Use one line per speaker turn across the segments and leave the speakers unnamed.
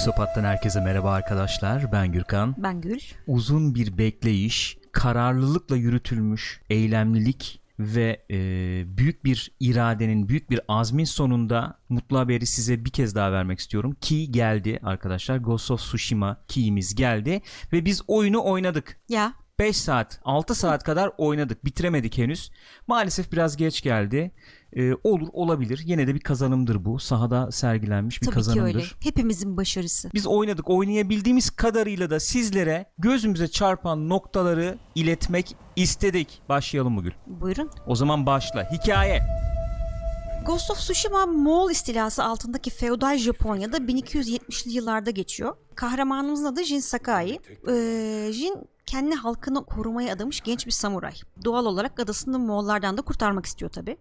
Pixopat'tan herkese merhaba arkadaşlar. Ben Gürkan.
Ben Gül.
Uzun bir bekleyiş, kararlılıkla yürütülmüş eylemlilik ve e, büyük bir iradenin, büyük bir azmin sonunda mutlu haberi size bir kez daha vermek istiyorum. Key geldi arkadaşlar. Ghost of Tsushima key'imiz geldi ve biz oyunu oynadık.
Ya
5 saat, 6 saat kadar oynadık. Bitiremedik henüz. Maalesef biraz geç geldi. Ee, olur, olabilir. Yine de bir kazanımdır bu. Sahada sergilenmiş bir
tabii
kazanımdır.
ki öyle. Hepimizin başarısı.
Biz oynadık. Oynayabildiğimiz kadarıyla da sizlere gözümüze çarpan noktaları iletmek istedik. Başlayalım bugün.
Buyurun.
O zaman başla. Hikaye.
Ghost of Tsushima Moğol istilası altındaki feodal Japonya'da 1270'li yıllarda geçiyor. Kahramanımızın adı Jin Sakai. Ee, Jin kendi halkını korumaya adamış genç bir samuray. Doğal olarak adasını Moğollardan da kurtarmak istiyor tabi.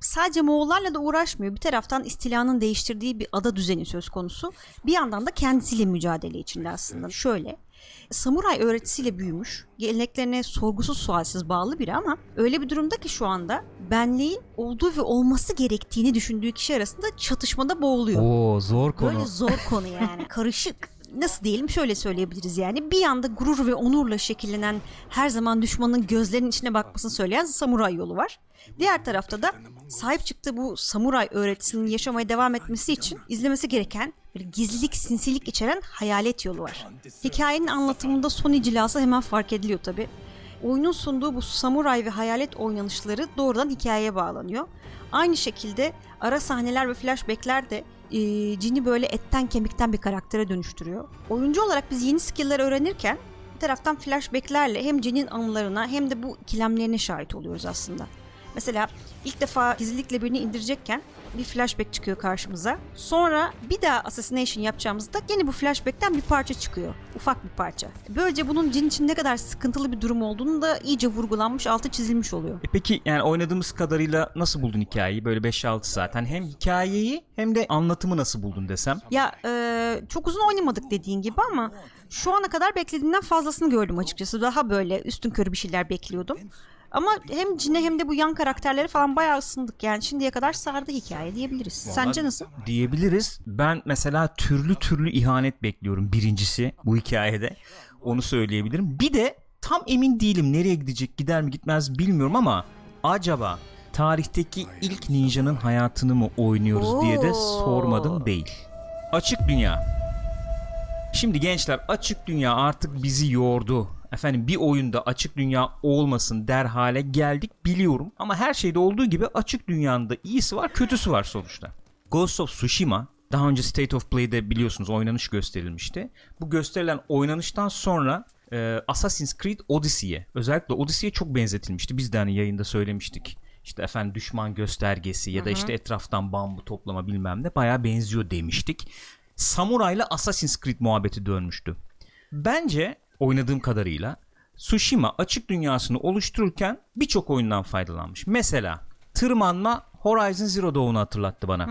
Sadece Moğollarla da uğraşmıyor. Bir taraftan istilanın değiştirdiği bir ada düzeni söz konusu. Bir yandan da kendisiyle mücadele içinde aslında. Şöyle, samuray öğretisiyle büyümüş, geleneklerine sorgusuz sualsiz bağlı biri ama öyle bir durumda ki şu anda benliğin olduğu ve olması gerektiğini düşündüğü kişi arasında çatışmada boğuluyor.
Oo zor konu.
Böyle zor konu yani karışık. Nasıl diyelim şöyle söyleyebiliriz yani bir yanda gurur ve onurla şekillenen her zaman düşmanın gözlerinin içine bakmasını söyleyen samuray yolu var. Diğer tarafta da sahip çıktığı bu samuray öğretisinin yaşamaya devam etmesi için izlemesi gereken bir gizlilik, sinsilik içeren hayalet yolu var. Hikayenin anlatımında son icilası hemen fark ediliyor tabi. Oyunun sunduğu bu samuray ve hayalet oynanışları doğrudan hikayeye bağlanıyor. Aynı şekilde ara sahneler ve flashbackler de e, Jin'i böyle etten kemikten bir karaktere dönüştürüyor. Oyuncu olarak biz yeni skill'ler öğrenirken bir taraftan flashbacklerle hem Jin'in anılarına hem de bu ikilemlerine şahit oluyoruz aslında. Mesela ilk defa gizlilikle birini indirecekken bir flashback çıkıyor karşımıza. Sonra bir daha assassination yapacağımızda yine bu flashback'ten bir parça çıkıyor. Ufak bir parça. Böylece bunun Jin için ne kadar sıkıntılı bir durum olduğunu da iyice vurgulanmış, altı çizilmiş oluyor.
E peki yani oynadığımız kadarıyla nasıl buldun hikayeyi? Böyle 5-6 saat. Hani hem hikayeyi hem de anlatımı nasıl buldun desem?
Ya e, çok uzun oynamadık dediğin gibi ama şu ana kadar beklediğimden fazlasını gördüm açıkçası. Daha böyle üstün körü bir şeyler bekliyordum. Ama hem Cin'e hem de bu yan karakterleri falan bayağı ısındık. Yani şimdiye kadar sardı hikaye diyebiliriz. Sence nasıl?
Diyebiliriz. Ben mesela türlü türlü ihanet bekliyorum birincisi bu hikayede. Onu söyleyebilirim. Bir de tam emin değilim nereye gidecek gider mi gitmez bilmiyorum ama acaba tarihteki ilk ninjanın hayatını mı oynuyoruz diye de
Oo.
sormadım değil. Açık dünya. Şimdi gençler açık dünya artık bizi yordu. Efendim bir oyunda açık dünya olmasın der hale geldik biliyorum. Ama her şeyde olduğu gibi açık dünyanın da iyisi var kötüsü var sonuçta. Ghost of Tsushima daha önce State of Play'de biliyorsunuz oynanış gösterilmişti. Bu gösterilen oynanıştan sonra e, Assassin's Creed Odyssey'e özellikle Odyssey'e çok benzetilmişti. Biz de hani yayında söylemiştik. İşte efendim düşman göstergesi ya da işte etraftan bambu toplama bilmem ne baya benziyor demiştik. Samurayla Assassin's Creed muhabbeti dönmüştü. Bence oynadığım kadarıyla Tsushima açık dünyasını oluştururken birçok oyundan faydalanmış. Mesela tırmanma Horizon Zero Dawn'u hatırlattı bana.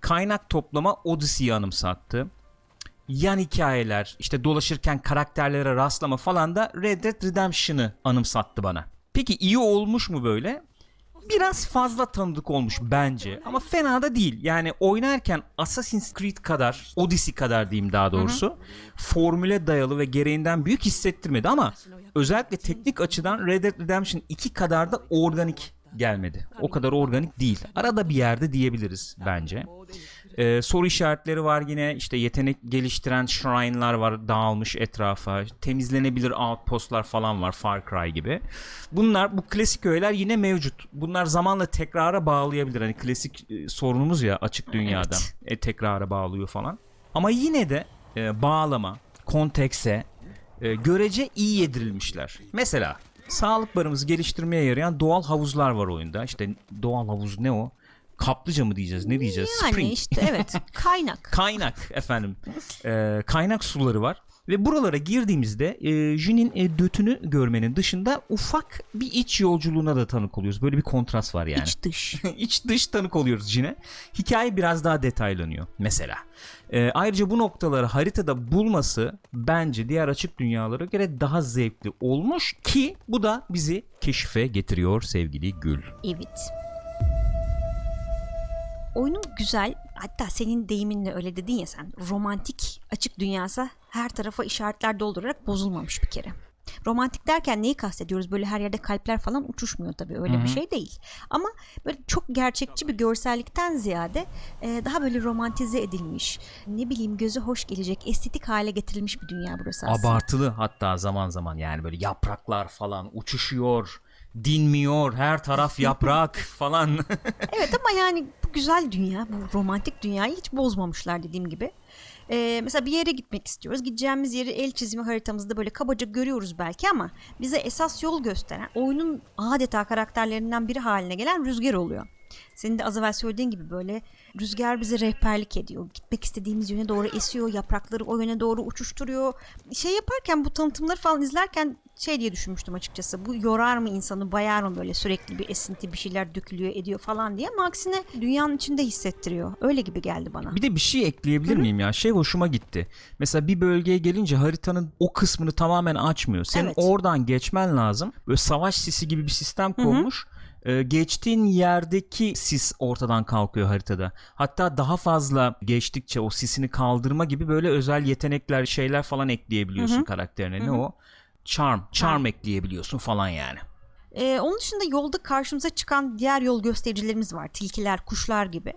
Kaynak toplama Odyssey'i anımsattı. Yan hikayeler, işte dolaşırken karakterlere rastlama falan da Red Dead Redemption'ı anımsattı bana. Peki iyi olmuş mu böyle? Biraz fazla tanıdık olmuş bence ama fena da değil. Yani oynarken Assassin's Creed kadar, Odyssey kadar diyeyim daha doğrusu formüle dayalı ve gereğinden büyük hissettirmedi ama özellikle teknik açıdan Red Dead Redemption 2 kadar da organik gelmedi. O kadar organik değil. Arada bir yerde diyebiliriz bence. Ee, soru işaretleri var yine. İşte yetenek geliştiren shrine'lar var dağılmış etrafa. Temizlenebilir outpostlar falan var Far Cry gibi. Bunlar bu klasik öğeler yine mevcut. Bunlar zamanla tekrara bağlayabilir. Hani klasik e, sorunumuz ya açık dünyada e, tekrara bağlıyor falan. Ama yine de e, bağlama kontekse e, görece iyi yedirilmişler. Mesela sağlık barımızı geliştirmeye yarayan doğal havuzlar var oyunda. İşte doğal havuz ne o kaplıca mı diyeceğiz ne diyeceğiz
Yani
Spring.
işte evet kaynak.
kaynak efendim Ee, kaynak suları var ve buralara girdiğimizde e, Jin'in e, dötünü görmenin dışında ufak bir iç yolculuğuna da tanık oluyoruz. Böyle bir kontrast var yani.
İç dış.
İç dış tanık oluyoruz Jin'e. Hikaye biraz daha detaylanıyor mesela. Ee, ayrıca bu noktaları haritada bulması bence diğer açık dünyalara göre daha zevkli olmuş ki bu da bizi keşfe getiriyor sevgili Gül.
Evet. Oyunun güzel, hatta senin deyiminle öyle dedin ya sen romantik açık dünyası her tarafa işaretler doldurarak bozulmamış bir kere. Romantik derken neyi kastediyoruz? Böyle her yerde kalpler falan uçuşmuyor tabii öyle bir şey değil. Ama böyle çok gerçekçi bir görsellikten ziyade e, daha böyle romantize edilmiş, ne bileyim gözü hoş gelecek, estetik hale getirilmiş bir dünya burası aslında.
Abartılı hatta zaman zaman yani böyle yapraklar falan uçuşuyor, dinmiyor, her taraf yaprak falan.
Evet ama yani bu güzel dünya, bu romantik dünyayı hiç bozmamışlar dediğim gibi. Ee, mesela bir yere gitmek istiyoruz. Gideceğimiz yeri el çizimi haritamızda böyle kabaca görüyoruz belki ama bize esas yol gösteren oyunun adeta karakterlerinden biri haline gelen rüzgar oluyor. Senin de az evvel söylediğin gibi böyle rüzgar bize rehberlik ediyor. Gitmek istediğimiz yöne doğru esiyor, yaprakları o yöne doğru uçuşturuyor. Şey yaparken bu tanıtımları falan izlerken şey diye düşünmüştüm açıkçası. Bu yorar mı insanı, bayar mı böyle sürekli bir esinti bir şeyler dökülüyor ediyor falan diye ama aksine dünyanın içinde hissettiriyor. Öyle gibi geldi bana.
Bir de bir şey ekleyebilir miyim ya? Şey hoşuma gitti. Mesela bir bölgeye gelince haritanın o kısmını tamamen açmıyor. Senin
Evet.
oradan geçmen lazım. Böyle savaş sisi gibi bir sistem konmuş. Ee, geçtiğin yerdeki sis ortadan kalkıyor haritada. Hatta daha fazla geçtikçe o sisini kaldırma gibi böyle özel yetenekler, şeyler falan ekleyebiliyorsun karakterine. Ne o? Charm, charm ekleyebiliyorsun falan yani.
Ee, onun dışında yolda karşımıza çıkan diğer yol göstericilerimiz var. Tilkiler, kuşlar gibi.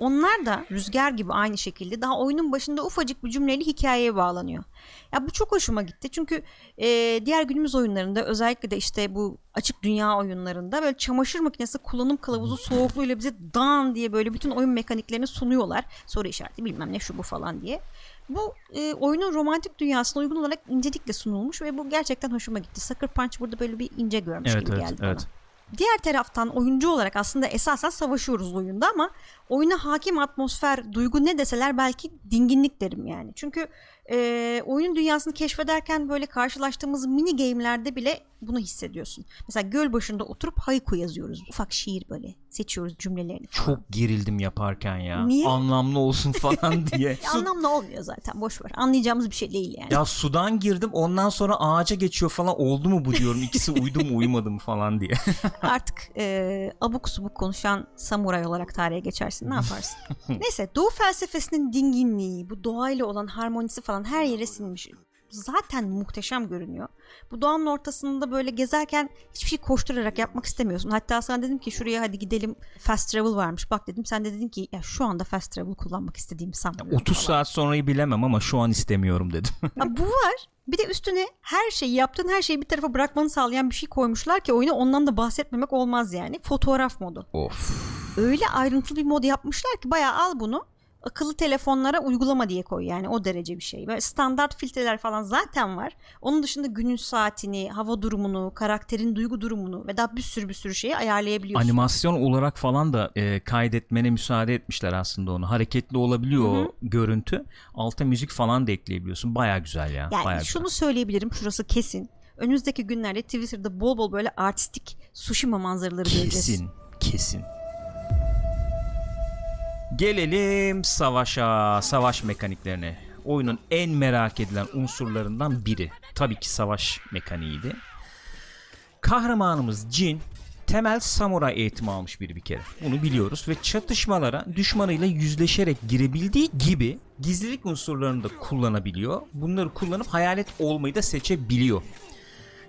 Onlar da rüzgar gibi aynı şekilde daha oyunun başında ufacık bir cümleyle hikayeye bağlanıyor. Ya bu çok hoşuma gitti çünkü e, diğer günümüz oyunlarında özellikle de işte bu açık dünya oyunlarında böyle çamaşır makinesi kullanım kılavuzu soğukluğuyla bize dan diye böyle bütün oyun mekaniklerini sunuyorlar. Soru işareti bilmem ne şu bu falan diye. Bu e, oyunun romantik dünyasına uygun olarak incelikle sunulmuş ve bu gerçekten hoşuma gitti. Sucker Punch burada böyle bir ince görmüş
Evet,
gibi
evet,
geldi
evet.
bana. Diğer taraftan oyuncu olarak aslında esasen savaşıyoruz oyunda ama oyuna hakim atmosfer, duygu ne deseler belki dinginlik derim yani. Çünkü e, oyunun dünyasını keşfederken böyle karşılaştığımız mini game'lerde bile bunu hissediyorsun. Mesela göl başında oturup haiku yazıyoruz. Ufak şiir böyle seçiyoruz cümlelerini falan.
Çok gerildim yaparken ya.
Niye?
Anlamlı olsun falan diye.
Anlamlı olmuyor zaten boş ver. Anlayacağımız bir şey değil yani.
Ya sudan girdim ondan sonra ağaca geçiyor falan oldu mu bu diyorum. İkisi uydu mu uyumadı mı falan diye.
Artık e, abuk subuk konuşan samuray olarak tarihe geçersin ne yaparsın? Neyse doğu felsefesinin dinginliği, bu doğayla olan harmonisi falan her yere sinmiş. Zaten muhteşem görünüyor. Bu doğanın ortasında böyle gezerken hiçbir şey koşturarak yapmak istemiyorsun. Hatta sana dedim ki şuraya hadi gidelim fast travel varmış. Bak dedim sen de dedin ki ya şu anda fast travel kullanmak istediğimi sanmıyorum.
30
falan.
saat sonrayı bilemem ama şu an istemiyorum dedim.
Ya bu var. Bir de üstüne her şeyi yaptığın her şeyi bir tarafa bırakmanı sağlayan bir şey koymuşlar ki oyuna ondan da bahsetmemek olmaz yani. Fotoğraf modu.
of.
Öyle ayrıntılı bir mod yapmışlar ki bayağı al bunu akıllı telefonlara uygulama diye koy yani o derece bir şey. Böyle standart filtreler falan zaten var. Onun dışında günün saatini, hava durumunu, karakterin duygu durumunu ve daha bir sürü bir sürü şeyi ayarlayabiliyorsun.
Animasyon olarak falan da e, kaydetmene müsaade etmişler aslında onu. Hareketli olabiliyor o görüntü. Alta müzik falan da ekleyebiliyorsun. Baya güzel ya.
Yani
bayağı
şunu söyleyebilirim şurası kesin. Önümüzdeki günlerde Twitter'da bol bol böyle artistik Tsushima manzaraları
güzel.
göreceğiz.
Kesin. Kesin. Gelelim savaşa, savaş mekaniklerine. Oyunun en merak edilen unsurlarından biri. Tabii ki savaş mekaniğiydi. Kahramanımız Jin temel samuray eğitimi almış biri bir kere. Bunu biliyoruz ve çatışmalara düşmanıyla yüzleşerek girebildiği gibi gizlilik unsurlarını da kullanabiliyor. Bunları kullanıp hayalet olmayı da seçebiliyor.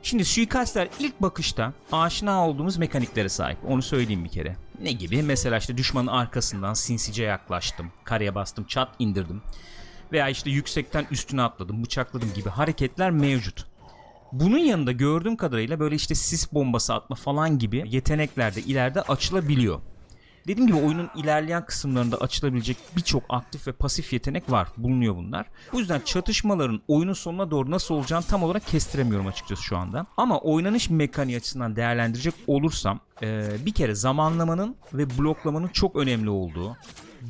Şimdi suikastler ilk bakışta aşina olduğumuz mekaniklere sahip. Onu söyleyeyim bir kere. Ne gibi? Mesela işte düşmanın arkasından sinsice yaklaştım. Kareye bastım, çat indirdim. Veya işte yüksekten üstüne atladım, bıçakladım gibi hareketler mevcut. Bunun yanında gördüğüm kadarıyla böyle işte sis bombası atma falan gibi yetenekler de ileride açılabiliyor. Dediğim gibi oyunun ilerleyen kısımlarında açılabilecek birçok aktif ve pasif yetenek var. Bulunuyor bunlar. Bu yüzden çatışmaların oyunun sonuna doğru nasıl olacağını tam olarak kestiremiyorum açıkçası şu anda. Ama oynanış mekaniği açısından değerlendirecek olursam eee, bir kere zamanlamanın ve bloklamanın çok önemli olduğu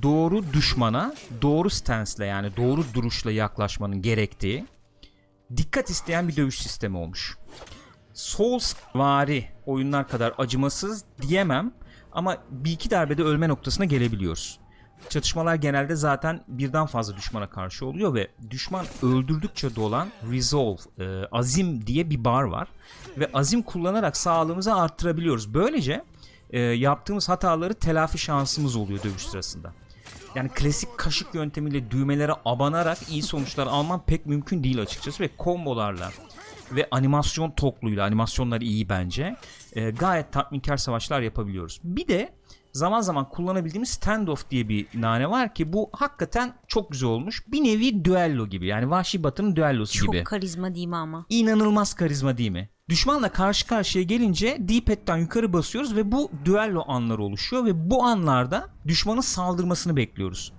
doğru düşmana doğru stance'le yani doğru duruşla yaklaşmanın gerektiği dikkat isteyen bir dövüş sistemi olmuş. Souls vari oyunlar kadar acımasız diyemem ama bir iki darbede ölme noktasına gelebiliyoruz. Çatışmalar genelde zaten birden fazla düşmana karşı oluyor ve düşman öldürdükçe dolan resolve, e, azim diye bir bar var. Ve azim kullanarak sağlığımızı arttırabiliyoruz. Böylece e, yaptığımız hataları telafi şansımız oluyor dövüş sırasında. yani klasik kaşık yöntemiyle düğmelere abanarak iyi sonuçlar alman pek mümkün değil açıkçası ve kombolarla ve animasyon tokluyla animasyonlar iyi bence e, gayet tatminkar savaşlar yapabiliyoruz. Bir de zaman zaman kullanabildiğimiz standoff diye bir nane var ki bu hakikaten çok güzel olmuş. Bir nevi düello gibi yani Vahşi Batı'nın düellosu
Çok
gibi.
karizma değil mi ama?
İnanılmaz karizma değil mi? Düşmanla karşı karşıya gelince D-pad'den yukarı basıyoruz ve bu düello anları oluşuyor ve bu anlarda düşmanın saldırmasını bekliyoruz.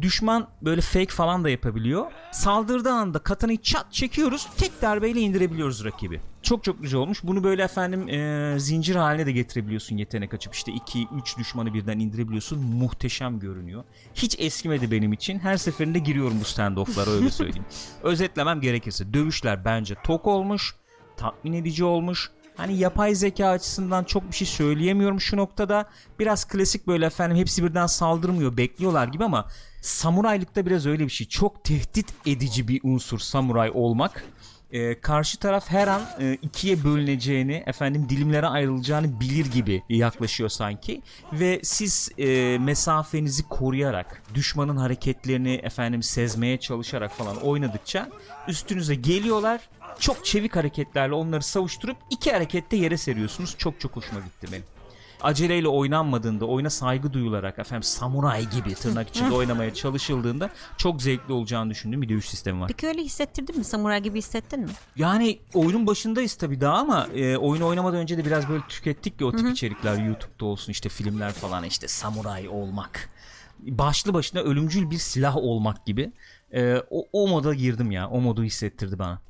Düşman böyle fake falan da yapabiliyor. Saldırdığı anda katanayı çat çekiyoruz. Tek darbeyle indirebiliyoruz rakibi. Çok çok güzel olmuş. Bunu böyle efendim eee, zincir haline de getirebiliyorsun yetenek açıp. işte 2 3 düşmanı birden indirebiliyorsun. Muhteşem görünüyor. Hiç eskimedi benim için. Her seferinde giriyorum bu standoff'lara öyle söyleyeyim. Özetlemem gerekirse dövüşler bence tok olmuş tatmin edici olmuş. Hani yapay zeka açısından çok bir şey söyleyemiyorum şu noktada. Biraz klasik böyle efendim hepsi birden saldırmıyor bekliyorlar gibi ama samuraylıkta biraz öyle bir şey. Çok tehdit edici bir unsur samuray olmak. Ee, karşı taraf her an e, ikiye bölüneceğini, efendim dilimlere ayrılacağını bilir gibi yaklaşıyor sanki ve siz e, mesafenizi koruyarak, düşmanın hareketlerini efendim sezmeye çalışarak falan oynadıkça üstünüze geliyorlar. Çok çevik hareketlerle onları savuşturup iki harekette yere seriyorsunuz. Çok çok hoşuma gitti benim. Aceleyle oynanmadığında, oyuna saygı duyularak efendim samuray gibi tırnak içinde oynamaya çalışıldığında çok zevkli olacağını düşündüğüm bir dövüş sistemi var.
Peki öyle hissettirdin mi? Samuray gibi hissettin mi?
Yani oyunun başındayız tabii daha ama e, oyunu oynamadan önce de biraz böyle tükettik ya o tip içerikler YouTube'da olsun işte filmler falan işte samuray olmak. Başlı başına ölümcül bir silah olmak gibi. E, o, o moda girdim ya. O modu hissettirdi bana.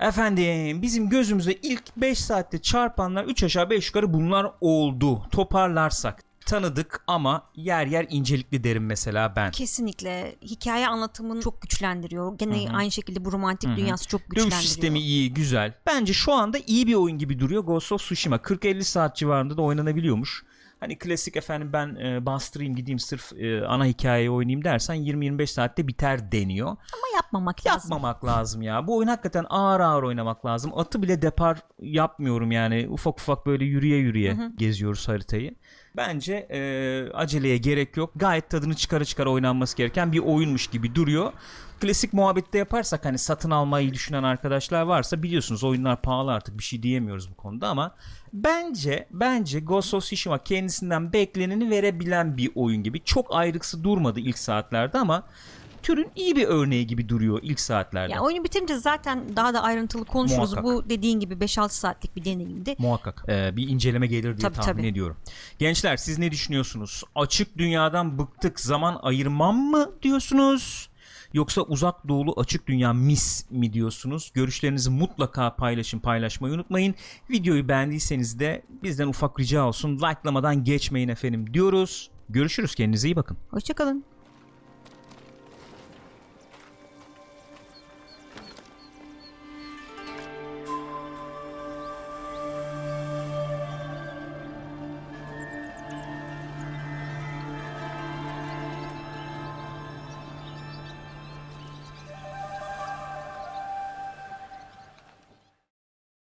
Efendim bizim gözümüze ilk 5 saatte çarpanlar 3 aşağı 5 yukarı bunlar oldu. Toparlarsak tanıdık ama yer yer incelikli derim mesela ben.
Kesinlikle hikaye anlatımını çok güçlendiriyor. Gene aynı şekilde bu romantik dünyası çok
Dövüş
güçlendiriyor.
sistemi iyi, güzel. Bence şu anda iyi bir oyun gibi duruyor Ghost of Tsushima. 40-50 saat civarında da oynanabiliyormuş. Hani klasik efendim ben e, bastırayım gideyim sırf e, ana hikayeyi oynayayım dersen 20-25 saatte biter deniyor.
Ama yapmamak lazım.
Yapmamak lazım ya. Bu oyun hakikaten ağır ağır oynamak lazım. Atı bile depar yapmıyorum yani. Ufak ufak böyle yürüye yürüye geziyoruz haritayı. Bence e, aceleye gerek yok. Gayet tadını çıkara çıkara oynanması gereken bir oyunmuş gibi duruyor. Klasik muhabbette yaparsak hani satın almayı düşünen arkadaşlar varsa biliyorsunuz oyunlar pahalı artık bir şey diyemiyoruz bu konuda ama bence bence Ghost of Tsushima kendisinden bekleneni verebilen bir oyun gibi. Çok ayrıksı durmadı ilk saatlerde ama türün iyi bir örneği gibi duruyor ilk saatlerde.
Ya oyunu bitirince zaten daha da ayrıntılı konuşuruz.
Muhakkak.
Bu dediğin gibi 5-6 saatlik bir deneyimdi.
Muhakkak. Ee, bir inceleme gelir diye
Tabii,
tahmin
tabii.
ediyorum. Gençler siz ne düşünüyorsunuz? Açık dünyadan bıktık zaman ayırmam mı diyorsunuz? Yoksa uzak doğulu açık dünya mis mi diyorsunuz? Görüşlerinizi mutlaka paylaşın paylaşmayı unutmayın. Videoyu beğendiyseniz de bizden ufak rica olsun. Like'lamadan geçmeyin efendim diyoruz. Görüşürüz kendinize iyi bakın.
Hoşçakalın.